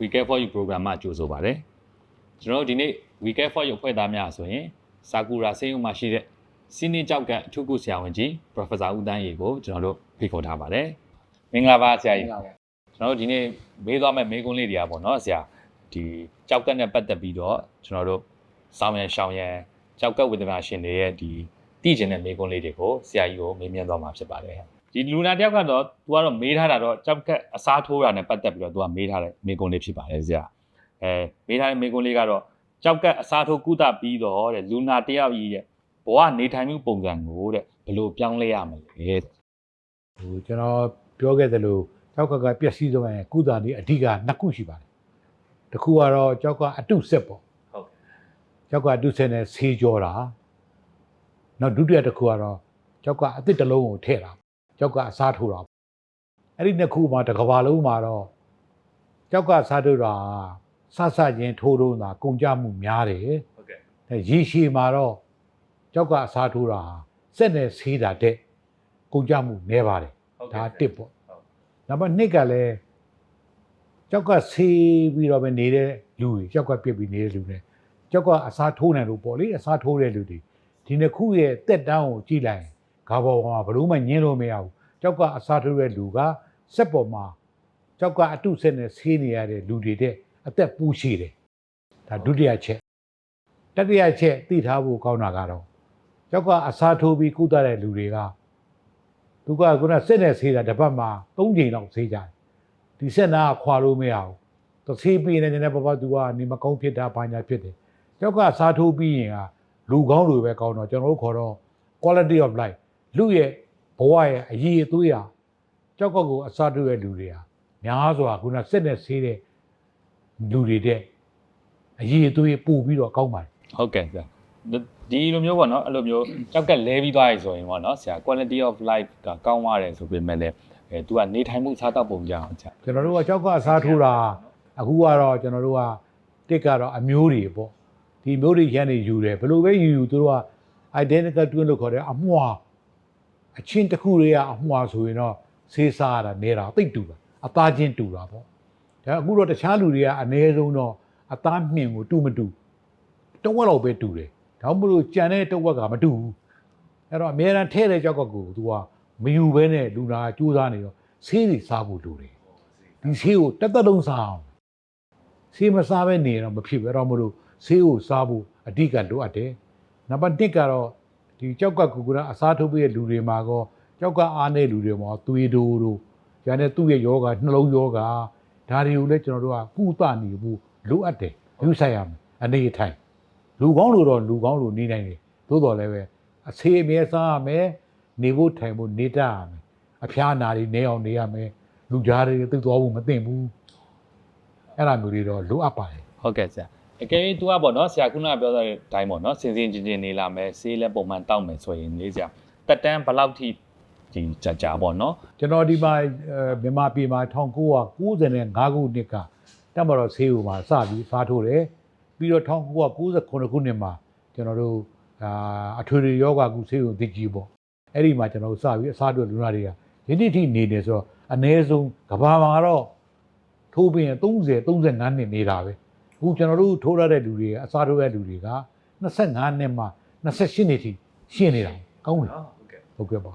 We Care for You program မှာကြိုဆိုပါရစေကျွန်တော်တို့ဒီနေ့ We Care for You ဖွဲ့သားများဆိုရင်စာကူရာဆေးရုံမှာရှိတဲ့စီနီကြောက်ကအထူးကုဆရာဝန်ကြီး Professor ဦးတန်းရေကိုကျွန်တော်တို့ဖိတ်ခေါ်ထားပါတယ်မင်္ဂလာပါဆရာကြီးကျွန်တော်တို့ဒီနေ့မေးသွားမယ့်မေးခွန်းလေးတွေကပေါ့နော်ဆရာဒီကြောက်ကက်နဲ့ပတ်သက်ပြီးတော့ကျွန်တော်တို့စောင်းရန်ရှောင်းရန်ကြောက်ကက်ဝေဒနာရှင်တွေရဲ့ဒီတည်ကျင်တဲ့မေးခွန်းလေးတွေကိုဆရာကြီးကိုမေးမြန်းသွားမှာဖြစ်ပါတယ် ဒီလူနာတယောက်ကတော့ तू ကတော့မေးထားတာတော့ကြောက်ကက်အစားထိုးတာနဲ့ပတ်သက်ပြီးတော့ तू ကမေးထားတဲ့မေးခွန်းလေးဖြစ်ပါတယ်ဆရာအဲမေးထားတဲ့မေးခွန်းလေးကတော့ကြောက်ကက်အစားထိုးကုသပြီးတော့တဲ့လူနာတယောက်ကြီးရဲ့ဘဝနေထိုင်မှုပုံစံကိုတဲ့ဘယ်လိုပြောင်းလဲရမလဲဟိုကျွန်တော်ပြောခဲ့သလိုကြောက်ကကပျက်စီးသွားရင်ကုသနည်းအဓိကနှစ်ခုရှိပါတယ်တစ်ခုကတော့ကြောက်ကအတုဆက်ပေါ့ဟုတ်ကြောက်ကအတုဆက်နဲ့ဆေးကြောတာနောက်ဒုတိယတစ်ခုကတော့ကြောက်ကအစ်စ်တစ်လုံးကိုထည့်တာ ကြောက်ကအစားထိုးတာအဲ့ဒီနှစ်ခုမှာတစ်ကဘာလုံးမှာတော့ကြောက်ကအစားထိုးတာဆဆချင်းထိုးတော့တာကုန်ကြမှုများတယ်ဟုတ်ကဲ့အဲရေရှည်မှာတော့ကြောက်ကအစားထိုးတာစက်နဲ့ဆေးတာတဲ့ကုန်ကြမှုနည်းပါတယ်ဟုတ်ဒါကဲ့တစ်ပေါ့ဟုတ်နံပါတ်2ကလည်းကြောက်ကဆေးပြီးတော့ပဲနေတဲ့လူတွေကြောက်ကပြစ်ပြီးနေတဲ့လူတွေကြောက်ကအစားထိုးနိုင်လို့ပေါ့လေအစားထိုးတဲ့လူတွေဒီနှစ်ခုရဲ့တက်တန်းကိုကြည့်လိုက်ရင် ဂါဘောမှာဘလို့မှညင်းလို့မရဘူးကြောက်ကအစားထိုးတဲ့လူကစက်ပေါ်မှာကြောက်ကအတုဆက်နဲ့ဆေးနေရတဲ့လူတွေတဲ့အသက်ပူရှိတယ်ဒါဒုတိယချက်တတိယချက်သိထားဖို့ကောင်းတာကတော့ကြောက်ကအစားထိုးပြီးကုသတဲ့လူတွေကသူကခုနစစ်နဲ့ဆေးတာတစ်ပတ်မှာ၃ချိန်လောက်ဆေးကြတယ်ဒီစစ်နာကခွာလို့မရဘူးသူဆေးပြီးနေနေပပသူကနေမကောင်းဖြစ်တာဘာညာဖြစ်တယ်ကျောက်ကစားထိုးပြီးရင်ကလူကောင်းလူပဲကောင်းတော့ကျွန်တော်တို့ခေါ်တော့ quality of life လူရဲ့ဘဝရဲ့အရေးအသွေးဟာကျောက်ကကိုအစားထိုးတဲ့လူတွေဟာများစွာခုနစစ်နဲ့ဆေးတဲ့လူတွေတဲ့အရေးအသွေးပို့ပြီးတော့ကောင်းပါတယ်ဟုတ်ကဲ့ဆရာဒီလိုမျိုးပေါ့နော်အဲ့လိုမျိုးကြောက်ကက်လဲပြီးသွားပြီဆိုရင်ပေါ့နော်ဆရာ quality of life ကကောင်းသွားတယ်ဆိုပေမဲ့လည်းအဲ तू ကနေထိုင်မှုစားတော့ပုံကြအောင်ဆရာကျွန်တော်တို့ကကြောက်ကအစားထိုးတာအခုကတော့ကျွန်တော်တို့ကတစ်ကတော့အမျိုးတွေပေါ့ဒီမျိုးတွေရန်နေယူတယ်ဘယ်လိုပဲယူယူသူတို့က identical twin လို့ခေါ်တယ်အမွှာ အချင်းတစ်ခုတွေကအမွှာဆိုရင်တော့ဆေးစားရတာနေတာသိပ်တူတာအသားချင်းတူတာပေါ့ဒါအခုတော့တခြားလူတွေကအနည်းဆုံးတော့အသားမြင့်ကိုတူမတူတဝက်လောက်ပဲတူတယ်ဒါမှမဟုတ်ကြံတဲ့တဝက်ကမတူဘူးအဲ့တော့အများအားထဲတဲ့ကြောက်ကကိုသူကမယူဘဲနဲ့လူနာကြိုးစားနေတော့ဆေးတွေစားဖို့လိုတယ်ဒီဆေးကိုတက်တက်လုံးစားအောင်ဆေးမစားဘဲနေတော့မဖြစ်ဘူးအဲ့တော့မလို့ဆေးကိုစားဖို့အဓိကလိုအပ်တယ်နံပါတ်1ကတော့ ဒီကြောက်ကကူကူရာအစားထုတ်ပြီးတဲ့လူတွေမှာကောကြောက်ကအားတဲ့လူတွေမှာသွေးတိုးတို့ညာနဲ့သူ့ရဲ့ယောဂနှလုံးယောဂဒါတွေကိုလည်းကျွန်တော်တို့ကကုသနေဖို့လိုအပ်တယ်ယူဆိုင်ရမယ်အနေအထိုင်လူကောင်းလို့တော့လူကောင်းလို့နေနိုင်တယ်သို့တော်လည်းပဲအဆေးအမြဲစားရမယ်နေဖို့ထိုင်ဖို့နေတတ်ရမယ်အဖျားနာတွေနေအောင်နေရမယ်လူကြားတွေသိသွားဖို့မသိဘူးအဲ့လိုမျိုးတွေတော့လိုအပ်ပါတယ်ဟုတ်ကဲ့ဆရာ အကယ်၍ तू ကပေါ့နော်ဆရာခုနကပြောတဲ့အတိုင်းပေါ့နော်စင်စင်ချင်းချင်းနေလာမယ်ဆေးလည်းပုံမှန်တောက်မယ်ဆိုရင်လေးဆရာတက်တန်းဘယ်လောက်ထိဒီကြာကြာပေါ့နော်ကျွန်တော်ဒီမှာအဲမြန်မာပြည်မှာ1995ခုနှစ်ကတက်မတော်ဆေးဟူမှာစပြီးစားထိုးတယ်ပြီးတော့1998ခုနှစ်မှာကျွန်တော်တို့အာအထွေထွေယောဂကုဆေးဟူတည်ကြည်ပေါ့အဲ့ဒီမှာကျွန်တော်တို့စပြီးအစားထိုးလူနာတွေကယနေ့ထိနေတယ်ဆိုတော့အနည်းဆုံးကဘာမှာတော့ထိုးပြီးရင်30 35နှစ်နေတာပဲ အခုကျွန်တော်တို့ထိုးရတဲ့လူတွေကအစားထိုးတဲ့လူတွေက25နှစ်မှ28နှစ်ထိရှင်းနေတာကောင်းတယ်ဟုတ်ကဲ့ဟုတ်ကဲ့ပါ